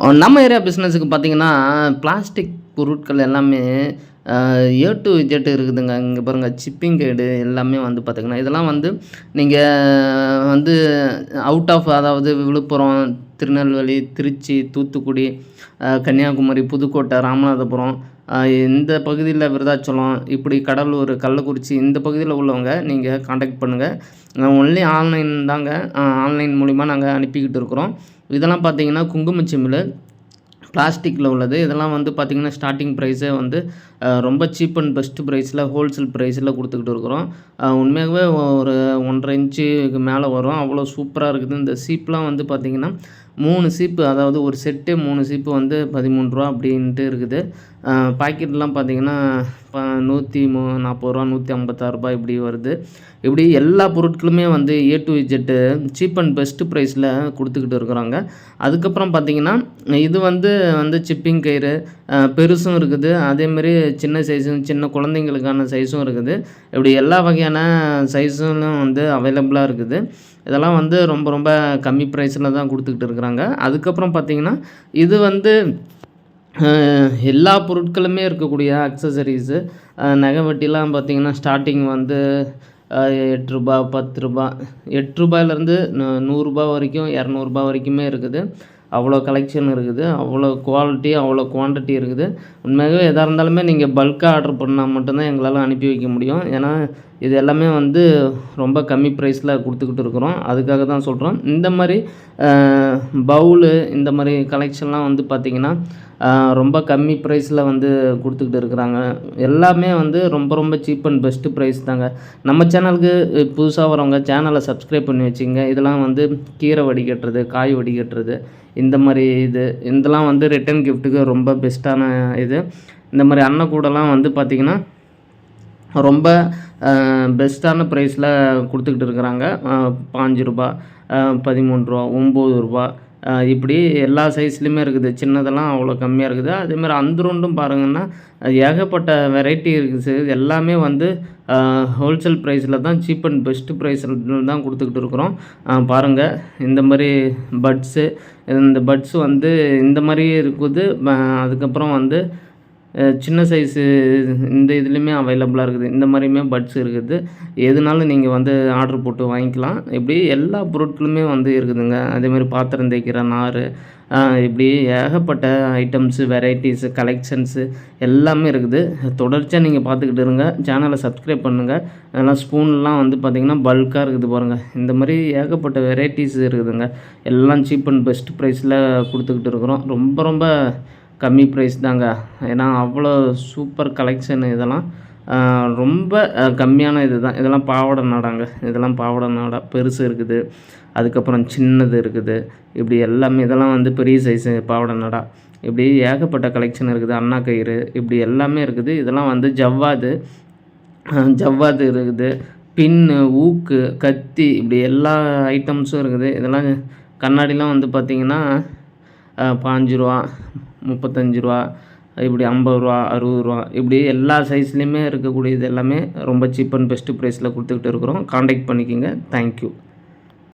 நம்ம ஏரியா பிஸ்னஸுக்கு பார்த்தீங்கன்னா பிளாஸ்டிக் பொருட்கள் எல்லாமே ஏ டு இஜெட் இருக்குதுங்க. இங்கே பாருங்கள் சிப்பிங் கைடு எல்லாமே வந்து பார்த்திங்கன்னா இதெல்லாம் வந்து நீங்கள் வந்து அவுட் ஆஃப் அதாவது விழுப்புரம் திருநெல்வேலி திருச்சி தூத்துக்குடி கன்னியாகுமரி புதுக்கோட்டை ராமநாதபுரம் இந்த பகுதியில் விருதாச்சலம் இப்படி கடலூர் கள்ளக்குறிச்சி இந்த பகுதியில் உள்ளவங்க நீங்கள் காண்டாக்ட் பண்ணுங்கள் ஒன்லி ஆன்லைன் தாங்க ஆன்லைன் மூலிமா நாங்கள் அனுப்பிக்கிட்டு இருக்கிறோம். இதெல்லாம் பார்த்தீங்கன்னா குங்குமச்சிமிழ் பிளாஸ்டிக்கில் உள்ளது. இதெல்லாம் வந்து பார்த்திங்கன்னா ஸ்டார்டிங் ப்ரைஸே வந்து ரொம்ப சீப் அண்ட் பெஸ்ட் ப்ரைஸில் ஹோல்சேல் ப்ரைஸில் கொடுத்துக்கிட்டு இருக்கிறோம். உண்மையாகவே ஒரு ஒன்றரை இன்ச்சுக்கு மேலே வரும். அவ்வளோ சூப்பராக இருக்குது. இந்த சீப்லாம் வந்து பார்த்திங்கன்னா மூணு சீப்பு அதாவது ஒரு செட்டு மூணு சீப்பு வந்து பதிமூணு ரூபா அப்படின்ட்டு இருக்குது. பாக்கெட்லாம் பார்த்திங்கன்னா நூற்றி மூ நாற்பது ரூபா நூற்றி ஐம்பத்தாறு ரூபாய் இப்படி வருது. இப்படி எல்லா பொருட்களுமே வந்து A to Z cheap and best ப்ரைஸில் கொடுத்துக்கிட்டு இருக்கிறாங்க. அதுக்கப்புறம் பார்த்தீங்கன்னா இது வந்து வந்து சிப்பிங் கயிறு பெருசும் இருக்குது. அதேமாரி சின்ன சைஸும் சின்ன குழந்தைங்களுக்கான சைஸும் இருக்குது. இப்படி எல்லா வகையான சைஸும் வந்து அவைலபிளாக இருக்குது. இதெல்லாம் வந்து ரொம்ப ரொம்ப கம்மி ப்ரைஸில் தான் கொடுத்துக்கிட்டு இருக்கிறாங்க. அதுக்கப்புறம் பார்த்தீங்கன்னா இது வந்து எல்லா பொருட்களுமே இருக்கக்கூடிய அக்சசரிஸு நகை வட்டிலாம் பார்த்தீங்கன்னா ஸ்டார்டிங் வந்து எட்டு ரூபா பத்து ரூபா எட்டு ரூபாயிலேருந்து நூறுரூபா வரைக்கும் இரநூறுபா வரைக்குமே இருக்குது. அவ்வளோ கலெக்ஷன் இருக்குது. அவ்வளோ குவாலிட்டி அவ்வளோ குவான்டிட்டி இருக்குது. உண்மையாகவே எதாக இருந்தாலுமே நீங்கள் பல்காக ஆர்டர் பண்ணால் மட்டும்தான் எங்களால் அனுப்பி வைக்க முடியும். ஏன்னா இது எல்லாமே வந்து ரொம்ப கம்மி ப்ரைஸில் கொடுத்துக்கிட்டு இருக்கிறோம். அதுக்காக தான் சொல்கிறோம் இந்த மாதிரி பவுலு இந்த மாதிரி கலெக்ஷன்லாம் வந்து பார்த்திங்கன்னா ரொம்ப கம்மி ப்ரைஸில் வந்து கொடுத்துக்கிட்டு இருக்கிறாங்க. எல்லாமே வந்து ரொம்ப ரொம்ப சீப் அண்ட் பெஸ்ட்டு ப்ரைஸ் தாங்க. நம்ம சேனலுக்கு புதுசாக வரவங்க சேனலை சப்ஸ்கிரைப் பண்ணி வச்சுங்க இதெல்லாம் வந்து கீரை வடிகட்டுறது காய் வடிகட்டுறது இந்த மாதிரி இது இதெல்லாம் வந்து ரிட்டன் கிஃப்ட்டுக்கு ரொம்ப பெஸ்ட்டான இது. இந்த மாதிரி அன்னக்கூடலாம் வந்து பார்த்திங்கன்னா ரொம்ப பெஸ்ட்டான ப்ரைஸில் கொடுத்துக்கிட்டு இருக்கிறாங்க. பாஞ்சு ரூபா பதிமூன்று பதிமூணு ரூபா ஒம்பது ரூபா. இப்படி எல்லா சைஸ்லையுமே இருக்குது. சின்னதெல்லாம் அவ்வளோ கம்மியாக இருக்குது. அதேமாதிரி அந்துருண்டும் பாருங்கன்னா ஏகப்பட்ட வெரைட்டி இருக்குது இது எல்லாமே வந்து ஹோல்சேல் ப்ரைஸில் தான் சீப் அண்ட் பெஸ்ட் ப்ரைஸில் தான் கொடுத்துக்கிட்டு இருக்கிறோம். பாருங்கள் இந்த மாதிரி பட்ஸு இந்த பட்ஸ் வந்து இந்த மாதிரி இருக்குது. அதுக்கப்புறம் வந்து சின்ன சைஸு இந்த இதுலேயுமே அவைலபிளாக இருக்குது. இந்த மாதிரியுமே பட்ஸ் இருக்குது. எதுனாலும் நீங்கள் வந்து ஆர்டர் போட்டு வாங்கிக்கலாம். இப்படி எல்லா பொருட்களுமே வந்து இருக்குதுங்க. அதேமாதிரி பாத்திரம் தேய்க்கிற நார் இப்படி ஏகப்பட்ட ஐட்டம்ஸு வெரைட்டிஸு கலெக்ஷன்ஸு எல்லாமே இருக்குது. தொடர்ச்சியாக நீங்கள் பார்த்துக்கிட்டு இருங்க. சேனலை சப்ஸ்கிரைப் பண்ணுங்கள் அதெல்லாம் ஸ்பூன்லாம் வந்து பார்த்திங்கன்னா பல்காக இருக்குது பாருங்கள் இந்த மாதிரி ஏகப்பட்ட வெரைட்டிஸ் இருக்குதுங்க. எல்லாம் சீப் அண்ட் பெஸ்ட் ப்ரைஸில் கொடுத்துக்கிட்டு இருக்கிறோம். ரொம்ப ரொம்ப கம்மி ப்ரைஸ் தாங்க. ஏன்னா அவ்வளோ சூப்பர் கலெக்ஷன் இதெல்லாம் ரொம்ப கம்மியான இது தான் இதெல்லாம் பாவாடை நாடாங்க. இதெல்லாம் பாவாடை நாடா பெருசு இருக்குது. அதுக்கப்புறம் சின்னது இருக்குது. இப்படி எல்லாமே இதெல்லாம் வந்து பெரிய சைஸு பாவாடை நாடா. இப்படி ஏகப்பட்ட கலெக்ஷன் இருக்குது. அண்ணா கயிறு இப்படி எல்லாமே இருக்குது. இதெல்லாம் வந்து ஜவ்வாது ஜவ்வாது இருக்குது. பின்னு ஊக்கு கத்தி இப்படி எல்லா ஐட்டம்ஸும் இருக்குது. இதெல்லாம் கண்ணாடிலாம் வந்து பார்த்திங்கன்னா பாஞ்சு ரூபா முப்பத்தஞ்சு ரூபா இப்படி ஐம்பது ரூபா அறுபது ரூபா இப்படி எல்லா சைஸ்லேயுமே இருக்கக்கூடியது எல்லாமே ரொம்ப சீப் அண்ட் பெஸ்ட்டு ப்ரைஸில் கொடுத்துக்கிட்டு இருக்கிறோம். காண்டாக்ட் பண்ணிக்கோங்க. தேங்க்யூ